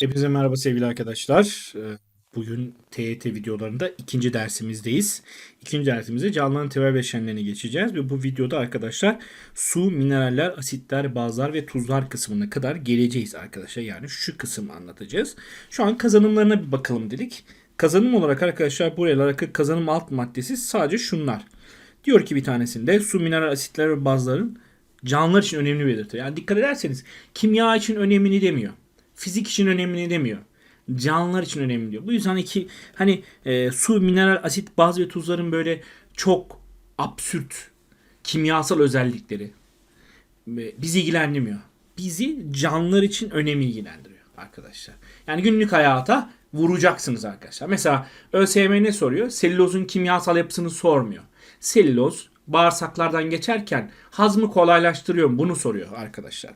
Hepinize merhaba sevgili arkadaşlar. Ee, Bugün TYT videolarında ikinci dersimizdeyiz. İkinci dersimizde canlıların temel bileşenlerine geçeceğiz ve bu videoda arkadaşlar su, mineraller, asitler, bazlar ve tuzlar kısmına kadar geleceğiz arkadaşlar. Yani şu kısım anlatacağız. Şu an kazanımlarına bir bakalım dedik. Kazanım olarak arkadaşlar buraya alakalı kazanım alt maddesi sadece şunlar. Diyor ki bir tanesinde su, mineral, asitler ve bazların canlılar için önemli belirtiyor. Yani dikkat ederseniz kimya için önemini demiyor. Fizik için önemini demiyor. Canlılar için önemli diyor. Bu yüzden iki hani e, su, mineral, asit, baz ve tuzların böyle çok absürt kimyasal özellikleri e, bizi ilgilendirmiyor. Bizi canlılar için önemli ilgilendiriyor arkadaşlar. Yani günlük hayata vuracaksınız arkadaşlar. Mesela ÖSYM ne soruyor? Selülozun kimyasal yapısını sormuyor. Selüloz bağırsaklardan geçerken hazmı kolaylaştırıyor? Bunu soruyor arkadaşlar.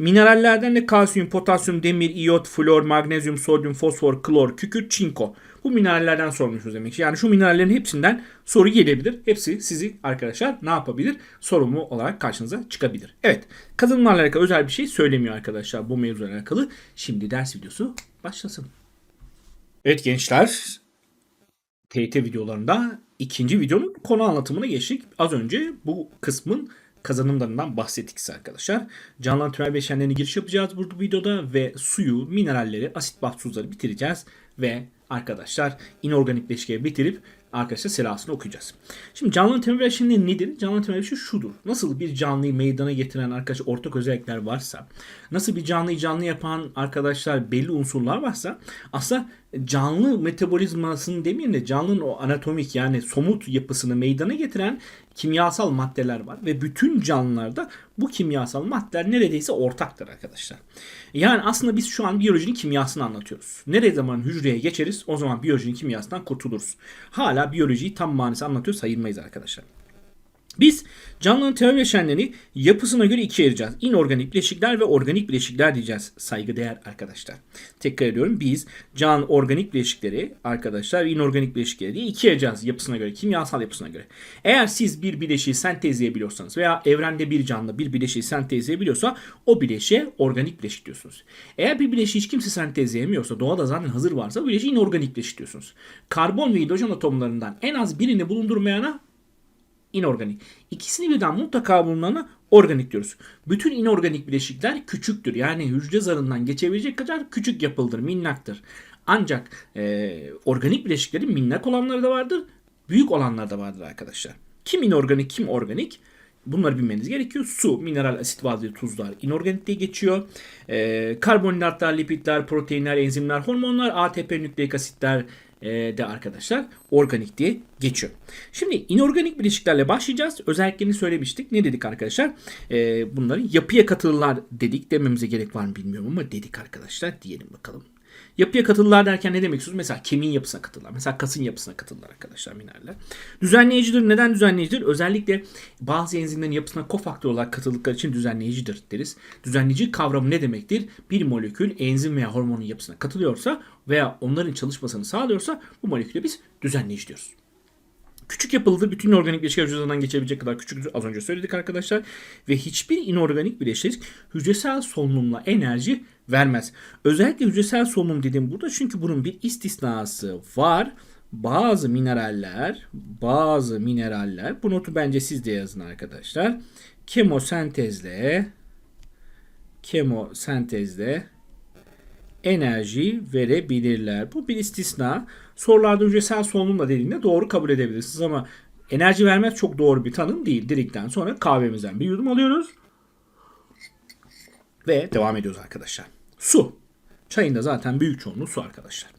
Minerallerden de kalsiyum, potasyum, demir, iyot, flor, magnezyum, sodyum, fosfor, klor, kükürt, çinko. Bu minerallerden sormuşuz demek ki. Yani şu minerallerin hepsinden soru gelebilir. Hepsi sizi arkadaşlar ne yapabilir? Sorumu olarak karşınıza çıkabilir. Evet. Kazanımlarla alakalı özel bir şey söylemiyor arkadaşlar bu mevzuyla alakalı. Şimdi ders videosu başlasın. Evet gençler. TYT videolarında ikinci videonun konu anlatımına geçtik. Az önce bu kısmın kazanımlarından bahsettik size arkadaşlar. Canlıların tümel bileşenlerine giriş yapacağız burada videoda ve suyu, mineralleri, asit baz tuzları bitireceğiz ve arkadaşlar inorganik bileşikleri bitirip arkadaşlar selasını okuyacağız. Şimdi canlının temel bileşenleri nedir? Canlının temel bileşeni şudur. Nasıl bir canlıyı meydana getiren arkadaşlar ortak özellikler varsa, nasıl bir canlıyı canlı yapan arkadaşlar belli unsurlar varsa aslında canlı metabolizmasını demeyeyim de canlının o anatomik yani somut yapısını meydana getiren kimyasal maddeler var ve bütün canlılarda bu kimyasal maddeler neredeyse ortaktır arkadaşlar. Yani aslında biz şu an biyolojinin kimyasını anlatıyoruz. Nereye zaman hücreye geçeriz o zaman biyolojinin kimyasından kurtuluruz. Hala biyolojiyi tam manası anlatıyor sayılmayız arkadaşlar. Biz canlının temel bileşenlerini yapısına göre ikiye ayıracağız. İnorganik bileşikler ve organik bileşikler diyeceğiz saygıdeğer arkadaşlar. Tekrar ediyorum biz can organik bileşikleri arkadaşlar inorganik bileşikleri diye ikiye ayıracağız yapısına göre, kimyasal yapısına göre. Eğer siz bir bileşiği sentezleyebiliyorsanız veya evrende bir canlı bir bileşiği sentezleyebiliyorsa o bileşiğe organik bileşik diyorsunuz. Eğer bir bileşiği hiç kimse sentezleyemiyorsa doğada zaten hazır varsa bu bileşiği inorganik bileşik diyorsunuz. Karbon ve hidrojen atomlarından en az birini bulundurmayana inorganik. İkisini birden mutlaka bulunana organik diyoruz. Bütün inorganik bileşikler küçüktür. Yani hücre zarından geçebilecek kadar küçük yapıldır, minnaktır. Ancak e, organik bileşiklerin minnak olanları da vardır, büyük olanları da vardır arkadaşlar. Kim inorganik, kim organik? Bunları bilmeniz gerekiyor. Su, mineral, asit, baz ve tuzlar inorganik diye geçiyor. Ee, karbonhidratlar, lipidler, proteinler, enzimler, hormonlar, ATP, nükleik asitler e, de arkadaşlar organik diye geçiyor. Şimdi inorganik bileşiklerle başlayacağız. Özelliklerini söylemiştik. Ne dedik arkadaşlar? Ee, bunların yapıya katılılar dedik. Dememize gerek var mı bilmiyorum ama dedik arkadaşlar. Diyelim bakalım. Yapıya katılılar derken ne demek istiyoruz? Mesela kemiğin yapısına katılırlar. Mesela kasın yapısına katılırlar arkadaşlar mineraller. Düzenleyicidir. Neden düzenleyicidir? Özellikle bazı enzimlerin yapısına kofaktör olarak katıldıkları için düzenleyicidir deriz. Düzenleyici kavramı ne demektir? Bir molekül enzim veya hormonun yapısına katılıyorsa veya onların çalışmasını sağlıyorsa bu moleküle biz düzenleyici diyoruz. Küçük yapılıdır. Bütün organik bileşikler hücreden geçebilecek kadar küçüktür. Az önce söyledik arkadaşlar. Ve hiçbir inorganik bileşik hücresel solunumla enerji vermez. Özellikle hücresel solunum dediğim burada çünkü bunun bir istisnası var. Bazı mineraller, bazı mineraller, bu notu bence siz de yazın arkadaşlar. Kemosentezle kemosentezle enerji verebilirler. Bu bir istisna. Sorularda hücresel solunumla dediğinde doğru kabul edebilirsiniz ama enerji vermez çok doğru bir tanım değil. Dedikten sonra kahvemizden bir yudum alıyoruz. Ve devam ediyoruz arkadaşlar. Su. Çayın da zaten büyük çoğunluğu su arkadaşlar.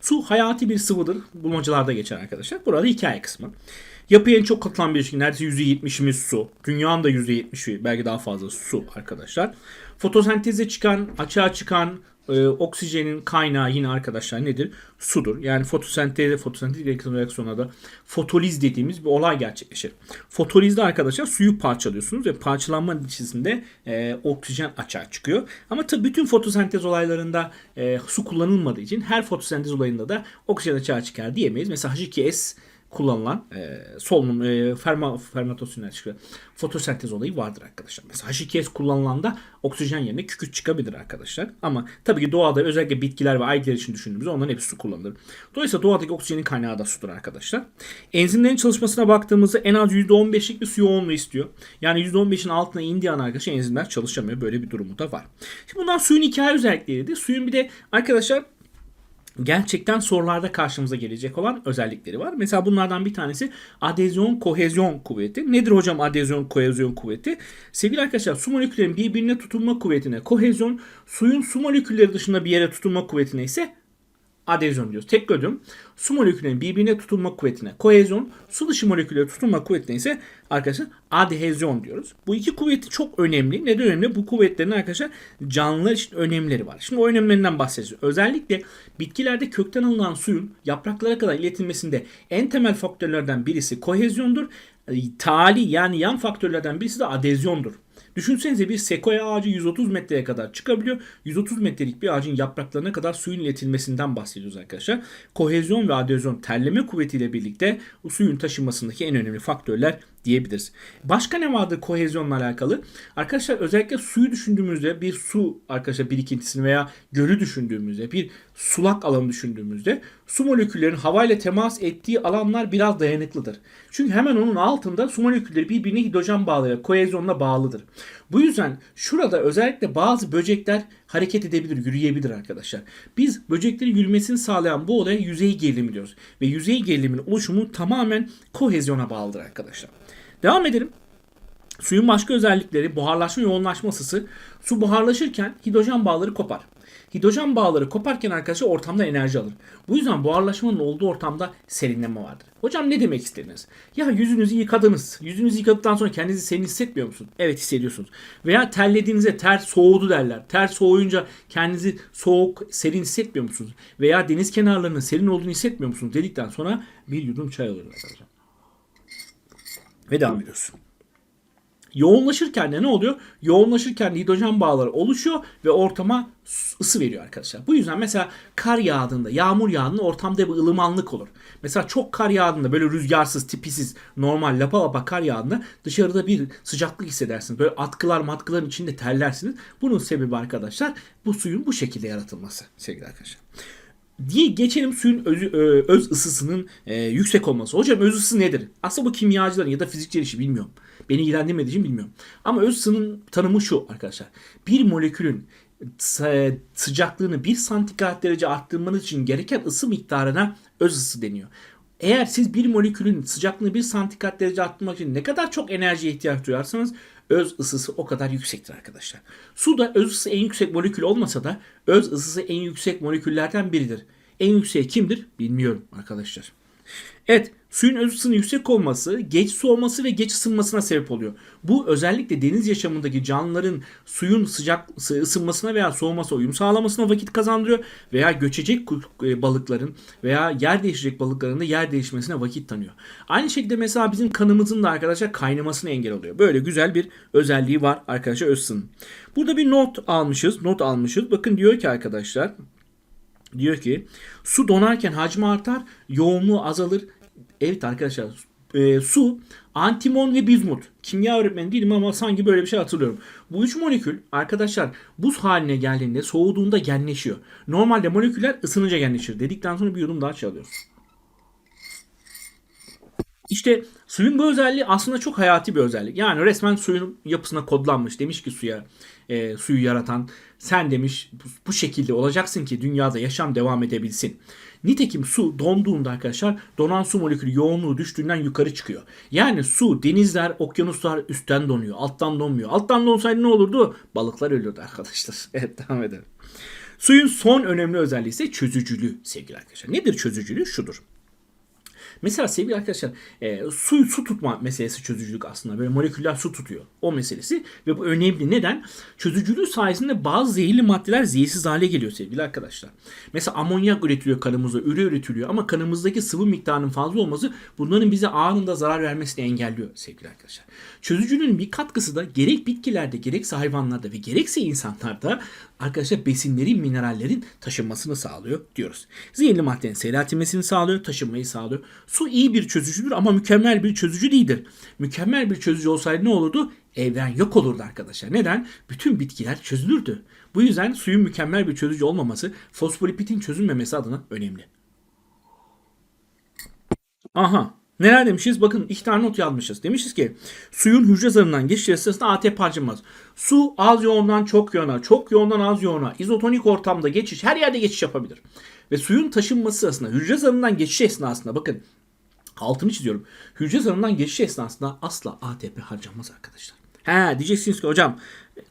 Su hayati bir sıvıdır. Bulmacalarda geçer arkadaşlar. Burada hikaye kısmı. Yapıya en çok katılan bileşik neredeyse %70'imiz su. Dünyanın da %70'i belki daha fazla su arkadaşlar. Fotosenteze çıkan, açığa çıkan e, oksijenin kaynağı yine arkadaşlar nedir? Sudur. Yani fotosenteze, fotosentez reaksiyonlarda fotoliz dediğimiz bir olay gerçekleşir. Fotolizde arkadaşlar suyu parçalıyorsunuz ve parçalanma neticesinde e, oksijen açığa çıkıyor. Ama tabii bütün fotosentez olaylarında e, su kullanılmadığı için her fotosentez olayında da oksijen açığa çıkar diyemeyiz. Mesela H2S kullanılan e, solunum e, ferma, fermentasyonel çıkıyor. Fotosentez olayı vardır arkadaşlar. Mesela H2S kullanılan oksijen yerine kükürt çıkabilir arkadaşlar. Ama tabii ki doğada özellikle bitkiler ve algler için düşündüğümüzde onların hepsi su kullanılır. Dolayısıyla doğadaki oksijenin kaynağı da sudur arkadaşlar. Enzimlerin çalışmasına baktığımızda en az %15'lik bir su yoğunluğu istiyor. Yani %15'in altına indiği an arkadaşlar enzimler çalışamıyor. Böyle bir durumu da var. Şimdi bundan suyun hikaye özellikleriydi. Suyun bir de arkadaşlar gerçekten sorularda karşımıza gelecek olan özellikleri var. Mesela bunlardan bir tanesi adezyon kohezyon kuvveti. Nedir hocam adezyon kohezyon kuvveti? Sevgili arkadaşlar su moleküllerin birbirine tutunma kuvvetine kohezyon, suyun su molekülleri dışında bir yere tutunma kuvvetine ise adezyon diyoruz. Tekrar ediyorum. Su moleküllerinin birbirine tutunma kuvvetine kohezyon, su dışı molekülleri tutunma kuvvetine ise arkadaşlar adhezyon diyoruz. Bu iki kuvveti çok önemli. Neden önemli? Bu kuvvetlerin arkadaşlar canlılar için önemleri var. Şimdi o önemlerinden bahsedeceğiz. Özellikle bitkilerde kökten alınan suyun yapraklara kadar iletilmesinde en temel faktörlerden birisi kohezyondur. Tali yani yan faktörlerden birisi de adezyondur. Düşünsenize bir sekoya ağacı 130 metreye kadar çıkabiliyor. 130 metrelik bir ağacın yapraklarına kadar suyun iletilmesinden bahsediyoruz arkadaşlar. Kohezyon ve adezyon terleme kuvvetiyle birlikte suyun taşınmasındaki en önemli faktörler diyebiliriz. Başka ne vardır kohezyonla alakalı? Arkadaşlar özellikle suyu düşündüğümüzde bir su arkadaşlar birikintisini veya gölü düşündüğümüzde bir sulak alanı düşündüğümüzde su moleküllerinin havayla temas ettiği alanlar biraz dayanıklıdır. Çünkü hemen onun altında su molekülleri birbirine hidrojen bağlayarak kohezyonla bağlıdır. Bu yüzden şurada özellikle bazı böcekler hareket edebilir, yürüyebilir arkadaşlar. Biz böceklerin yürümesini sağlayan bu olaya yüzey gerilimi diyoruz. Ve yüzey gerilimin oluşumu tamamen kohezyona bağlıdır arkadaşlar. Devam edelim. Suyun başka özellikleri buharlaşma yoğunlaşma ısısı. Su buharlaşırken hidrojen bağları kopar. Hidrojen bağları koparken arkadaşlar ortamda enerji alır. Bu yüzden buharlaşmanın olduğu ortamda serinleme vardır. Hocam ne demek istediniz? Ya yüzünüzü yıkadınız. Yüzünüzü yıkadıktan sonra kendinizi serin hissetmiyor musunuz? Evet hissediyorsunuz. Veya terlediğinizde ter soğudu derler. Ter soğuyunca kendinizi soğuk, serin hissetmiyor musunuz? Veya deniz kenarlarının serin olduğunu hissetmiyor musunuz? Dedikten sonra bir yudum çay alıyorlar arkadaşlar. Ve devam ediyoruz. Yoğunlaşırken de ne oluyor? Yoğunlaşırken hidrojen bağları oluşuyor ve ortama ısı veriyor arkadaşlar. Bu yüzden mesela kar yağdığında, yağmur yağdığında ortamda bir ılımanlık olur. Mesela çok kar yağdığında böyle rüzgarsız, tipisiz, normal lapa lapa kar yağdığında dışarıda bir sıcaklık hissedersiniz. Böyle atkılar matkıların içinde terlersiniz. Bunun sebebi arkadaşlar bu suyun bu şekilde yaratılması sevgili arkadaşlar diye geçelim suyun öz, öz ısısının e, yüksek olması. Hocam öz ısı nedir? Aslında bu kimyacıların ya da fizikçiler işi bilmiyorum. Beni ilgilendirmediği için bilmiyorum. Ama öz ısının tanımı şu arkadaşlar. Bir molekülün sıcaklığını 1 santigrat derece arttırmanız için gereken ısı miktarına öz ısı deniyor. Eğer siz bir molekülün sıcaklığını 1 santigrat derece arttırmak için ne kadar çok enerjiye ihtiyaç duyarsanız öz ısısı o kadar yüksektir arkadaşlar. Su da öz ısısı en yüksek molekül olmasa da öz ısısı en yüksek moleküllerden biridir. En yüksek kimdir? Bilmiyorum arkadaşlar. Evet suyun öz ısının yüksek olması geç soğuması ve geç ısınmasına sebep oluyor. Bu özellikle deniz yaşamındaki canlıların suyun sıcak ısınmasına veya soğumasına uyum sağlamasına vakit kazandırıyor veya göçecek e, balıkların veya yer değişecek balıkların da yer değişmesine vakit tanıyor. Aynı şekilde mesela bizim kanımızın da arkadaşlar kaynamasına engel oluyor. Böyle güzel bir özelliği var arkadaşlar öz ısının. Burada bir not almışız. Not almışız. Bakın diyor ki arkadaşlar diyor ki su donarken hacmi artar, yoğunluğu azalır, Evet arkadaşlar e, su, antimon ve bizmut. Kimya öğretmeni değilim ama sanki böyle bir şey hatırlıyorum. Bu üç molekül arkadaşlar buz haline geldiğinde soğuduğunda genleşiyor. Normalde moleküller ısınınca genleşir. Dedikten sonra bir yudum daha çalıyoruz. İşte suyun bu özelliği aslında çok hayati bir özellik. Yani resmen suyun yapısına kodlanmış. Demiş ki suya e, suyu yaratan sen demiş bu, bu şekilde olacaksın ki dünyada yaşam devam edebilsin. Nitekim su donduğunda arkadaşlar donan su molekülü yoğunluğu düştüğünden yukarı çıkıyor. Yani su, denizler, okyanuslar üstten donuyor. Alttan donmuyor. Alttan donsaydı ne olurdu? Balıklar ölüyordu arkadaşlar. Evet devam edelim. Suyun son önemli özelliği ise çözücülüğü sevgili arkadaşlar. Nedir çözücülüğü? Şudur. Mesela sevgili arkadaşlar e, su, su tutma meselesi çözücülük aslında. Böyle moleküller su tutuyor. O meselesi. Ve bu önemli. Neden? Çözücülüğü sayesinde bazı zehirli maddeler zehirsiz hale geliyor sevgili arkadaşlar. Mesela amonyak üretiliyor kanımızda. Üre üretiliyor. Ama kanımızdaki sıvı miktarının fazla olması bunların bize anında zarar vermesini engelliyor sevgili arkadaşlar. Çözücülüğün bir katkısı da gerek bitkilerde gerekse hayvanlarda ve gerekse insanlarda arkadaşlar besinlerin, minerallerin taşınmasını sağlıyor diyoruz. Zehirli maddenin seyretilmesini sağlıyor, taşınmayı sağlıyor. Su iyi bir çözücüdür ama mükemmel bir çözücü değildir. Mükemmel bir çözücü olsaydı ne olurdu? Evren yok olurdu arkadaşlar. Neden? Bütün bitkiler çözülürdü. Bu yüzden suyun mükemmel bir çözücü olmaması fosfolipitin çözülmemesi adına önemli. Aha. Neler demişiz? Bakın iki tane not yazmışız. Demişiz ki suyun hücre zarından geçişleri sırasında ATP harcanmaz. Su az yoğundan çok yoğuna, çok yoğundan az yoğuna, izotonik ortamda geçiş, her yerde geçiş yapabilir. Ve suyun taşınması sırasında hücre zarından geçiş esnasında bakın altını çiziyorum. Hücre zarından geçiş esnasında asla ATP harcanmaz arkadaşlar. He diyeceksiniz ki hocam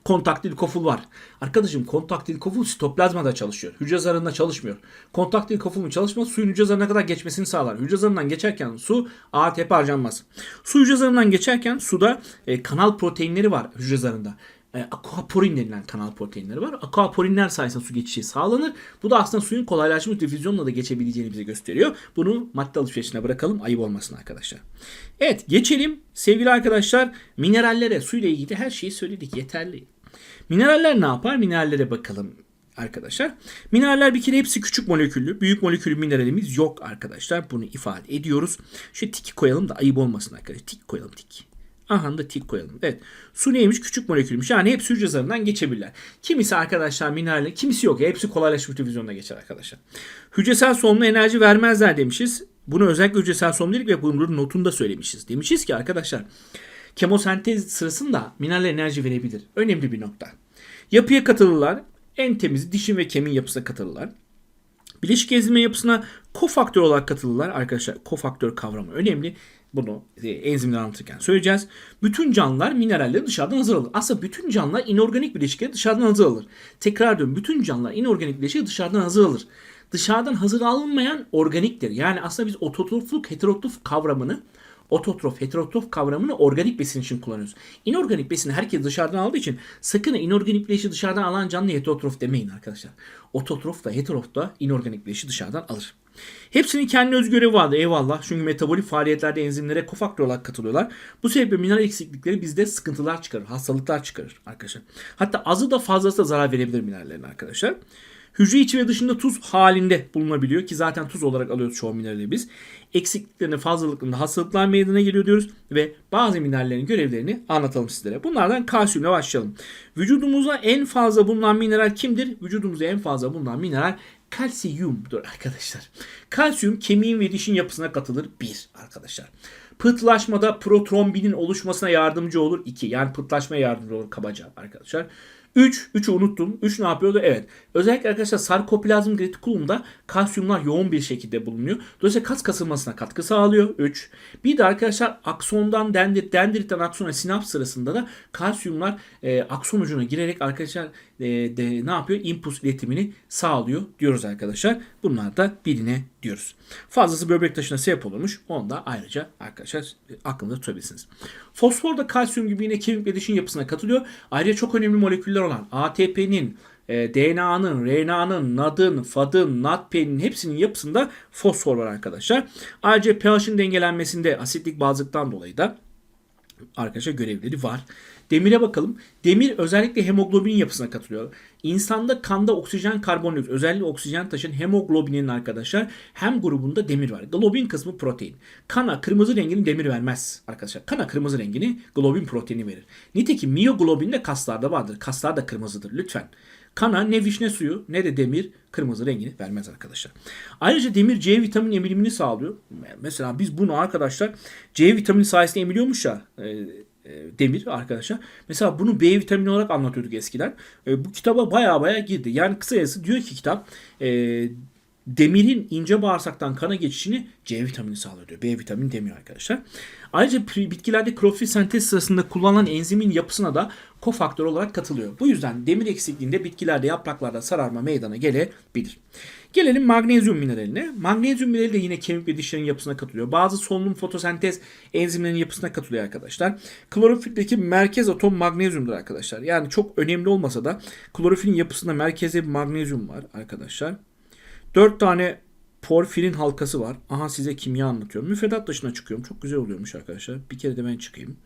kontaktil koful var. Arkadaşım kontaktil koful sitoplazmada çalışıyor. Hücre zarında çalışmıyor. Kontaktil kofulun çalışması suyun hücre zarına kadar geçmesini sağlar. Hücre zarından geçerken su ATP harcanmaz. Su hücre zarından geçerken suda e, kanal proteinleri var hücre zarında e, aquaporin denilen kanal proteinleri var. Aquaporinler sayesinde su geçişi sağlanır. Bu da aslında suyun kolaylaşmış difüzyonla da geçebileceğini bize gösteriyor. Bunu madde alışverişine bırakalım ayıp olmasın arkadaşlar. Evet geçelim sevgili arkadaşlar minerallere suyla ilgili her şeyi söyledik yeterli. Mineraller ne yapar? Minerallere bakalım arkadaşlar. Mineraller bir kere hepsi küçük moleküllü. Büyük moleküllü mineralimiz yok arkadaşlar. Bunu ifade ediyoruz. Şu tiki koyalım da ayıp olmasın arkadaşlar. Tik koyalım tik. Aha da tik koyalım. Evet. Su neymiş? Küçük molekülmüş. Yani hepsi hücre zarından geçebilirler. Kimisi arkadaşlar mineraller, kimisi yok. Hepsi kolaylaşmış difüzyonda geçer arkadaşlar. Hücresel solunuma enerji vermezler demişiz. Bunu özellikle hücresel solunum dedik ve bunun notunda söylemişiz. Demişiz ki arkadaşlar kemosentez sırasında mineraller enerji verebilir. Önemli bir nokta. Yapıya katılırlar. En temizi dişin ve kemiğin yapısına katılırlar. Bileşik ezilme yapısına kofaktör olarak katılırlar. Arkadaşlar kofaktör kavramı önemli. Bunu e, enzimle anlatırken söyleyeceğiz. Bütün canlılar mineralleri dışarıdan hazır alır. Aslında bütün canlılar inorganik bileşikleri dışarıdan hazır alır. Tekrar diyorum bütün canlılar inorganik bileşikleri dışarıdan hazır alır. Dışarıdan hazır alınmayan organiktir. Yani aslında biz ototrofluk heterotrof kavramını ototrof, heterotrof kavramını organik besin için kullanıyoruz. İnorganik besini herkes dışarıdan aldığı için sakın inorganik bileşi dışarıdan alan canlı heterotrof demeyin arkadaşlar. Ototrof da heterotrof da inorganik bileşi dışarıdan alır. Hepsinin kendi öz görevi vardı eyvallah. Çünkü metabolik faaliyetlerde enzimlere kofaktör olarak katılıyorlar. Bu sebeple mineral eksiklikleri bizde sıkıntılar çıkarır, hastalıklar çıkarır arkadaşlar. Hatta azı da fazlası da zarar verebilir minerallerin arkadaşlar. Hücre içi ve dışında tuz halinde bulunabiliyor ki zaten tuz olarak alıyoruz çoğu minerali biz. Eksikliklerinde fazlalıklarında hastalıklar meydana geliyor diyoruz ve bazı minerallerin görevlerini anlatalım sizlere. Bunlardan kalsiyumla başlayalım. Vücudumuza en fazla bulunan mineral kimdir? Vücudumuza en fazla bulunan mineral kalsiyumdur arkadaşlar. Kalsiyum kemiğin ve dişin yapısına katılır. 1 arkadaşlar. Pıhtılaşmada protrombinin oluşmasına yardımcı olur. 2 yani pıhtılaşmaya yardımcı olur kabaca arkadaşlar. 3. 3'ü unuttum. 3 ne yapıyordu? Evet. Özellikle arkadaşlar sarkoplazm retikulumda kalsiyumlar yoğun bir şekilde bulunuyor. Dolayısıyla kas kasılmasına katkı sağlıyor. 3. Bir de arkadaşlar aksondan dendrit, dendritten aksona sinaps sırasında da kalsiyumlar e, akson ucuna girerek arkadaşlar e, de, ne yapıyor? İmpuls iletimini sağlıyor diyoruz arkadaşlar. Bunlar da biline diyoruz. Fazlası böbrek taşına sebep olurmuş. Onu da ayrıca arkadaşlar e, aklınızda tutabilirsiniz. Fosfor da kalsiyum gibi yine kemik ve dişin yapısına katılıyor. Ayrıca çok önemli moleküller olan ATP'nin, e, DNA'nın, RNA'nın, NAD'ın, FAD'ın, NADP'nin hepsinin yapısında fosfor var arkadaşlar. Ayrıca pH'in dengelenmesinde asitlik bazlıktan dolayı da arkadaşlar görevleri var. Demire bakalım. Demir özellikle hemoglobin yapısına katılıyor. İnsanda kanda oksijen karbondioksit özellikle oksijen taşıyan hemoglobinin arkadaşlar hem grubunda demir var. Globin kısmı protein. Kana kırmızı rengini demir vermez arkadaşlar. Kana kırmızı rengini globin proteini verir. Nitekim miyoglobin de kaslarda vardır. Kaslar da kırmızıdır lütfen. Kana ne vişne suyu ne de demir kırmızı rengini vermez arkadaşlar. Ayrıca demir C vitamini emilimini sağlıyor. Mesela biz bunu arkadaşlar C vitamini sayesinde emiliyormuş ya e, demir arkadaşlar. Mesela bunu B vitamini olarak anlatıyorduk eskiden. E, bu kitaba baya baya girdi. Yani kısacası diyor ki kitap e, demirin ince bağırsaktan kana geçişini C vitamini sağlıyor diyor. B vitamini demir arkadaşlar. Ayrıca bitkilerde klorofil sentez sırasında kullanılan enzimin yapısına da kofaktör olarak katılıyor. Bu yüzden demir eksikliğinde bitkilerde yapraklarda sararma meydana gelebilir. Gelelim magnezyum mineraline. Magnezyum minerali de yine kemik ve dişlerin yapısına katılıyor. Bazı solunum fotosentez enzimlerinin yapısına katılıyor arkadaşlar. Klorofildeki merkez atom magnezyumdur arkadaşlar. Yani çok önemli olmasa da klorofilin yapısında merkezde bir magnezyum var arkadaşlar. 4 tane porfirin halkası var. Aha size kimya anlatıyorum. Müfredat dışına çıkıyorum. Çok güzel oluyormuş arkadaşlar. Bir kere de ben çıkayım.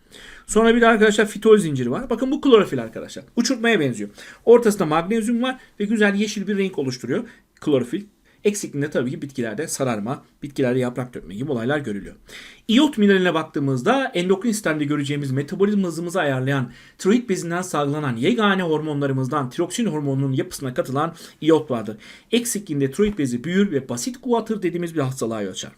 Sonra bir de arkadaşlar fitol zinciri var. Bakın bu klorofil arkadaşlar. Uçurtmaya benziyor. Ortasında magnezyum var ve güzel yeşil bir renk oluşturuyor klorofil. Eksikliğinde tabii ki bitkilerde sararma, bitkilerde yaprak dökme gibi olaylar görülüyor. İyot mineraline baktığımızda endokrin sistemde göreceğimiz metabolizma hızımızı ayarlayan tiroid bezinden salgılanan yegane hormonlarımızdan tiroksin hormonunun yapısına katılan iyot vardır. Eksikliğinde tiroid bezi büyür ve basit kuatır dediğimiz bir hastalığa yol açar.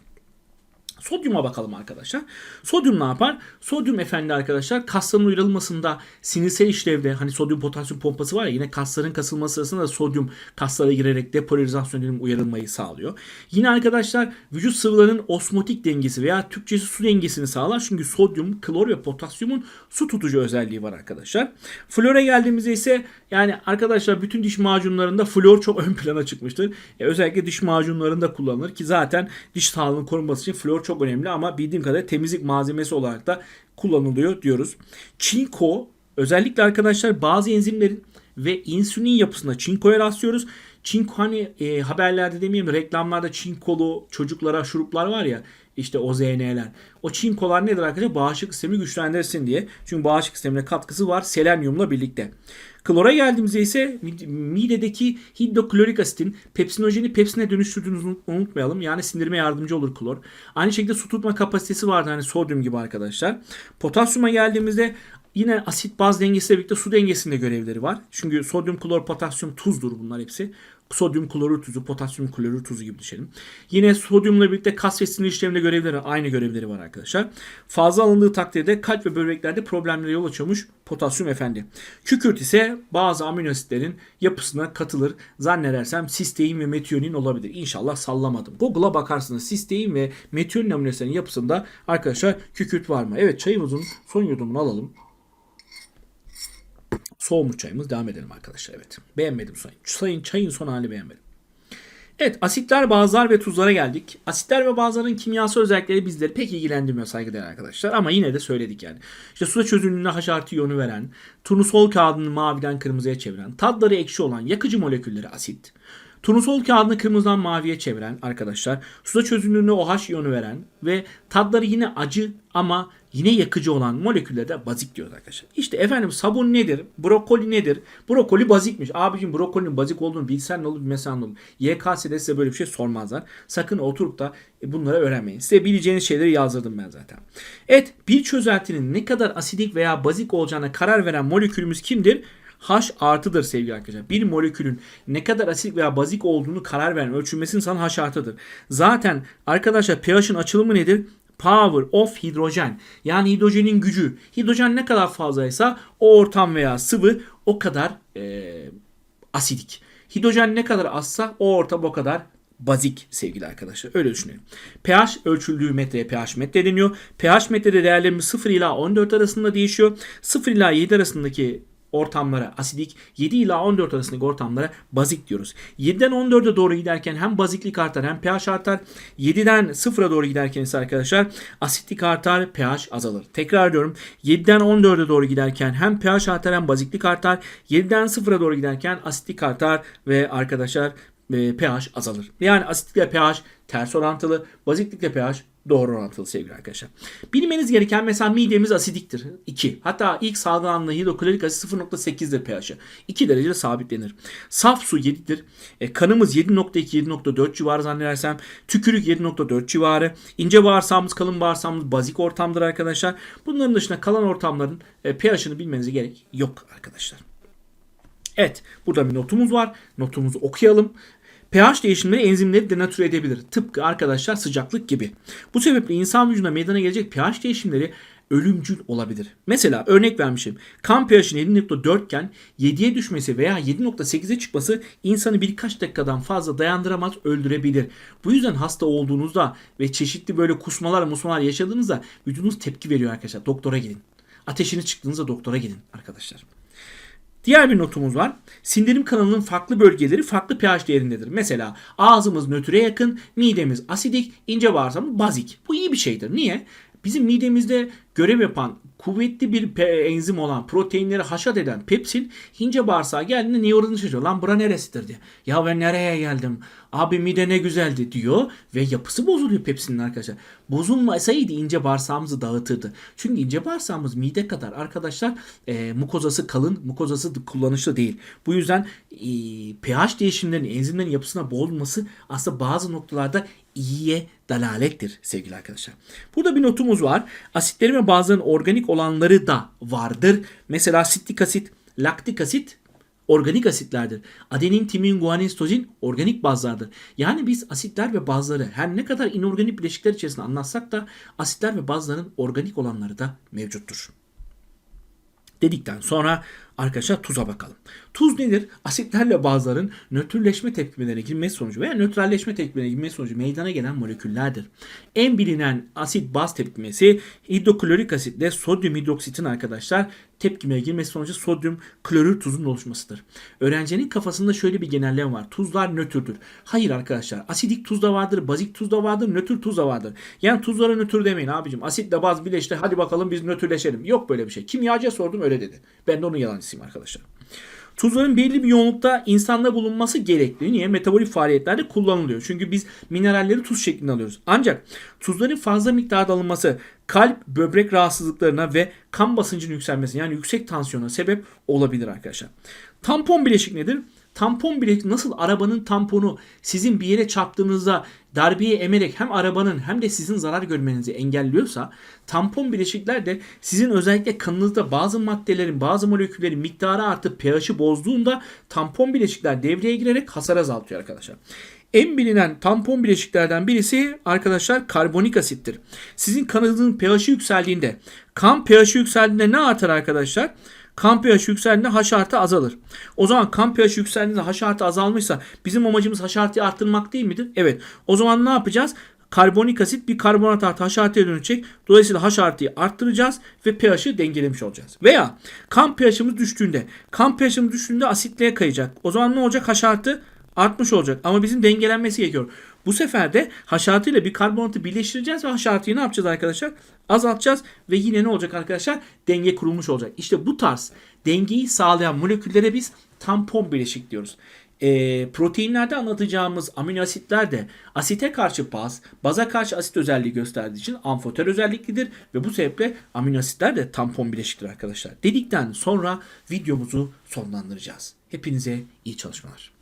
Sodyuma bakalım arkadaşlar. Sodyum ne yapar? Sodyum efendi arkadaşlar kasların uyarılmasında sinirsel işlevde hani sodyum potasyum pompası var ya yine kasların kasılması sırasında da sodyum kaslara girerek depolarizasyon dediğim uyarılmayı sağlıyor. Yine arkadaşlar vücut sıvılarının osmotik dengesi veya Türkçesi su dengesini sağlar. Çünkü sodyum, klor ve potasyumun su tutucu özelliği var arkadaşlar. Flora geldiğimizde ise yani arkadaşlar bütün diş macunlarında flor çok ön plana çıkmıştır. E, özellikle diş macunlarında kullanılır ki zaten diş sağlığının korunması için flor çok önemli ama bildiğim kadarıyla temizlik malzemesi olarak da kullanılıyor diyoruz. Çinko özellikle arkadaşlar bazı enzimlerin ve insülin yapısında çinkoya rastlıyoruz. Çinko hani e, haberlerde demeyeyim reklamlarda çinkolu çocuklara şuruplar var ya işte o ZN'ler. O çinkolar nedir arkadaşlar? Bağışıklık sistemi güçlendirsin diye. Çünkü bağışıklık sistemine katkısı var selenyumla birlikte. Klora geldiğimizde ise midedeki hidroklorik asitin pepsinojeni pepsine dönüştürdüğünüzü unutmayalım. Yani sindirime yardımcı olur klor. Aynı şekilde su tutma kapasitesi vardı hani sodyum gibi arkadaşlar. Potasyuma geldiğimizde Yine asit baz dengesiyle birlikte su dengesinde görevleri var. Çünkü sodyum, klor, potasyum tuzdur bunlar hepsi. Sodyum klorür tuzu, potasyum klorür tuzu gibi düşünelim. Yine sodyumla birlikte kas ve sinir işleminde görevleri aynı görevleri var arkadaşlar. Fazla alındığı takdirde kalp ve böbreklerde problemlere yol açıyormuş potasyum efendi. Kükürt ise bazı amino asitlerin yapısına katılır. Zannedersem sistein ve metionin olabilir. İnşallah sallamadım. Google'a bakarsınız sistein ve metionin amino asitlerin yapısında arkadaşlar kükürt var mı? Evet çayımızın son yudumunu alalım. Soğumuş çayımız. Devam edelim arkadaşlar. Evet. Beğenmedim sayın. Sayın çayın son hali beğenmedim. Evet asitler, bazlar ve tuzlara geldik. Asitler ve bazların kimyasal özellikleri bizleri pek ilgilendirmiyor saygıdeğer arkadaşlar. Ama yine de söyledik yani. İşte suda çözünürlüğüne H artı iyonu veren, turnusol kağıdını maviden kırmızıya çeviren, tadları ekşi olan yakıcı molekülleri asit. Turnusol kağıdını kırmızıdan maviye çeviren arkadaşlar. Suda çözünürlüğüne OH iyonu veren ve tadları yine acı ama yine yakıcı olan moleküllere de bazik diyoruz arkadaşlar. İşte efendim sabun nedir? Brokoli nedir? Brokoli bazikmiş. Abicim brokolinin bazik olduğunu bilsen ne olur bilmesen ne olur. YKS'de size böyle bir şey sormazlar. Sakın oturup da bunları öğrenmeyin. Size bileceğiniz şeyleri yazdırdım ben zaten. Evet bir çözeltinin ne kadar asidik veya bazik olacağına karar veren molekülümüz kimdir? H artıdır sevgili arkadaşlar. Bir molekülün ne kadar asit veya bazik olduğunu karar veren ölçülmesinin sana H artıdır. Zaten arkadaşlar pH'ın açılımı nedir? Power of hidrojen. Yani hidrojenin gücü. Hidrojen ne kadar fazlaysa o ortam veya sıvı o kadar e, asidik. Hidrojen ne kadar azsa o ortam o kadar bazik sevgili arkadaşlar. Öyle düşünelim. pH ölçüldüğü metreye pH metre deniyor. pH metrede değerlerimiz 0 ila 14 arasında değişiyor. 0 ila 7 arasındaki ortamlara asidik, 7 ila 14 arasındaki ortamlara bazik diyoruz. 7'den 14'e doğru giderken hem baziklik artar hem pH artar. 7'den 0'a doğru giderken ise arkadaşlar asitlik artar, pH azalır. Tekrar diyorum. 7'den 14'e doğru giderken hem pH artar hem baziklik artar. 7'den 0'a doğru giderken asitlik artar ve arkadaşlar e, pH azalır. Yani asitlikle pH ters orantılı, baziklikle pH doğru orantılı sevgili arkadaşlar. Bilmeniz gereken mesela midemiz asidiktir. 2. Hatta ilk salgılandığı hidroklorik asit 0.8'dir pH'i. 2 derecede sabitlenir. Saf su 7'dir. E, kanımız 7.2-7.4 civarı zannedersem. Tükürük 7.4 civarı. İnce bağırsağımız, kalın bağırsağımız bazik ortamdır arkadaşlar. Bunların dışında kalan ortamların e, pH'ini bilmenize gerek yok arkadaşlar. Evet burada bir notumuz var. Notumuzu okuyalım pH değişimleri enzimleri denatüre edebilir. Tıpkı arkadaşlar sıcaklık gibi. Bu sebeple insan vücuduna meydana gelecek pH değişimleri ölümcül olabilir. Mesela örnek vermişim. Kan pH'in 7.4 iken 7'ye düşmesi veya 7.8'e çıkması insanı birkaç dakikadan fazla dayandıramaz öldürebilir. Bu yüzden hasta olduğunuzda ve çeşitli böyle kusmalar musmalar yaşadığınızda vücudunuz tepki veriyor arkadaşlar. Doktora gidin. Ateşiniz çıktığınızda doktora gidin arkadaşlar. Diğer bir notumuz var. Sindirim kanalının farklı bölgeleri farklı pH değerindedir. Mesela ağzımız nötre yakın, midemiz asidik, ince bağırsağımız bazik. Bu iyi bir şeydir. Niye? Bizim midemizde görev yapan kuvvetli bir enzim olan proteinleri haşat eden pepsin ince bağırsağa geldiğinde uğradığını şaşırıyor. Lan bura neresidir diye. Ya ben nereye geldim? Abi mide ne güzeldi diyor ve yapısı bozuluyor pepsinin arkadaşlar. Bozulmasaydı ince bağırsağımızı dağıtırdı. Çünkü ince bağırsağımız mide kadar arkadaşlar e, mukozası kalın, mukozası kullanışlı değil. Bu yüzden e, pH değişimlerinin, enzimlerin yapısına bozulması aslında bazı noktalarda iyiye dalalettir sevgili arkadaşlar. Burada bir notumuz var. Asitlerin ve bazılarının organik olanları da vardır. Mesela sitrik asit, laktik asit organik asitlerdir. Adenin, timin, guanin, sitozin organik bazlardır. Yani biz asitler ve bazları her ne kadar inorganik bileşikler içerisinde anlatsak da asitler ve bazların organik olanları da mevcuttur dedikten sonra arkadaşlar tuza bakalım. Tuz nedir? Asitlerle bazıların nötrleşme tepkimelerine girmesi sonucu veya nötralleşme tepkimelerine girmesi sonucu meydana gelen moleküllerdir. En bilinen asit baz tepkimesi hidroklorik asitle sodyum hidroksitin arkadaşlar tepkimeye girmesi sonucu sodyum klorür tuzun oluşmasıdır. Öğrencinin kafasında şöyle bir genelleme var. Tuzlar nötrdür. Hayır arkadaşlar. Asidik tuz da vardır, bazik tuz da vardır, nötr tuz da vardır. Yani tuzlara nötr demeyin abicim. Asitle baz birleşti. Hadi bakalım biz nötrleşelim. Yok böyle bir şey. Kimyacıya sordum öyle dedi. Ben de onun yalancısıyım arkadaşlar. Tuzların belli bir yoğunlukta insanda bulunması gerekli. Niye? Metabolik faaliyetlerde kullanılıyor. Çünkü biz mineralleri tuz şeklinde alıyoruz. Ancak tuzların fazla miktarda alınması kalp, böbrek rahatsızlıklarına ve kan basıncının yükselmesine yani yüksek tansiyona sebep olabilir arkadaşlar. Tampon bileşik nedir? Tampon bileşik nasıl arabanın tamponu sizin bir yere çarptığınızda darbeyi emerek hem arabanın hem de sizin zarar görmenizi engelliyorsa tampon bileşikler de sizin özellikle kanınızda bazı maddelerin bazı moleküllerin miktarı artıp pH'i bozduğunda tampon bileşikler devreye girerek hasar azaltıyor arkadaşlar. En bilinen tampon bileşiklerden birisi arkadaşlar karbonik asittir. Sizin kanınızın pH'i yükseldiğinde, kan pH'i yükseldiğinde ne artar arkadaşlar? Kan pH yükseldiğinde H artı azalır. O zaman kan pH yükseldiğinde H artı azalmışsa bizim amacımız H artıyı arttırmak değil midir? Evet. O zaman ne yapacağız? Karbonik asit bir karbonat artı H artıya dönecek. Dolayısıyla H artıyı arttıracağız ve pH'i dengelemiş olacağız. Veya kan pH'imiz düştüğünde, kan pH'imiz düştüğünde asitliğe kayacak. O zaman ne olacak? H artı artmış olacak. Ama bizim dengelenmesi gerekiyor. Bu sefer de H artı ile bir karbonatı birleştireceğiz ve H artıyı ne yapacağız arkadaşlar? Azaltacağız ve yine ne olacak arkadaşlar? Denge kurulmuş olacak. İşte bu tarz dengeyi sağlayan moleküllere biz tampon bileşik diyoruz. E, proteinlerde anlatacağımız amino asitler de asite karşı baz, baza karşı asit özelliği gösterdiği için amfoter özelliklidir ve bu sebeple amino asitler de tampon bileşiktir arkadaşlar. Dedikten sonra videomuzu sonlandıracağız. Hepinize iyi çalışmalar.